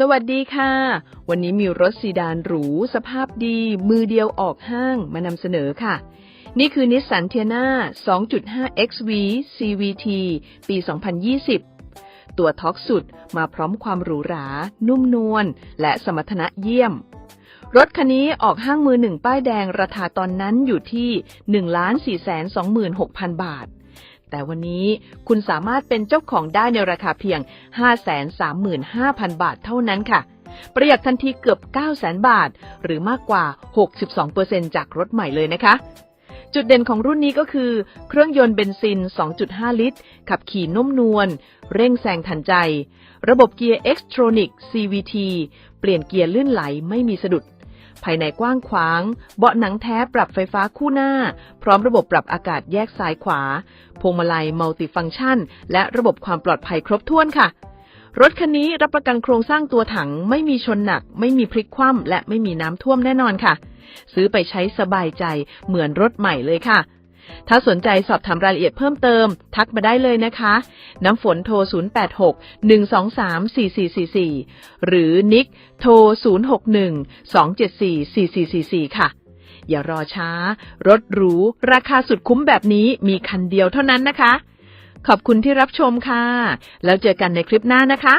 สวัสดีค่ะ วันนี้มีรถซีดานหรู สภาพดี มือเดียวออกห้างมานำเสนอค่ะ นี่คือนิสสันเทียนา2.5 XV CVT ปี 2020 ตัวท็อกสุดมาพร้อมความหรูหรา นุ่มนวล และสมรรถนะเยี่ยม รถคันนี้ออกห้างมือหนึ่งป้ายแดงราคาตอนนั้นอยู่ที่ 1 4 2 6 0 0 0 บาท แต่วันนี้คุณสามารถเป็นเจ้าของได้ในราคาเพียง 535,000 บาทเท่านั้นค่ะ ประหยัดทันทีเกือบ 900,000 บาท หรือมากกว่า 62%จากรถใหม่เลยนะคะ จุดเด่นของรุ่นนี้ก็คือ เครื่องยนต์เบนซิน 2.5 ลิตร ขับขี่นุ่มนวล เร่งแซงทันใจ ระบบเกียร์ Xtronic CVT เปลี่ยนเกียร์ลื่นไหลไม่มีสะดุด ภายในกว้างขวาง เบาะหนังแท้ปรับไฟฟ้าคู่หน้า พร้อมระบบปรับอากาศแยกซ้ายขวา พวงมาลัยมัลติฟังก์ชัน และระบบความปลอดภัยครบถ้วนค่ะ รถคันนี้รับประกันโครงสร้างตัวถังไม่มีชนหนัก ไม่มีพลิกคว่ำและไม่มีน้ำท่วมแน่นอนค่ะ ซื้อไปใช้สบายใจเหมือนรถใหม่เลยค่ะ ถ้าสนใจสอบถามรายละเอียดเพิ่มเติม ทักมาได้เลยนะคะ น้ำฝนโทร 086 123 4444 หรือนิกโทร 061 274 4444 ค่ะ อย่ารอช้า รถหรู ราคาสุดคุ้มแบบนี้มีคันเดียวเท่านั้นนะคะ ขอบคุณที่รับชมค่ะ แล้วเจอกันในคลิปหน้านะคะ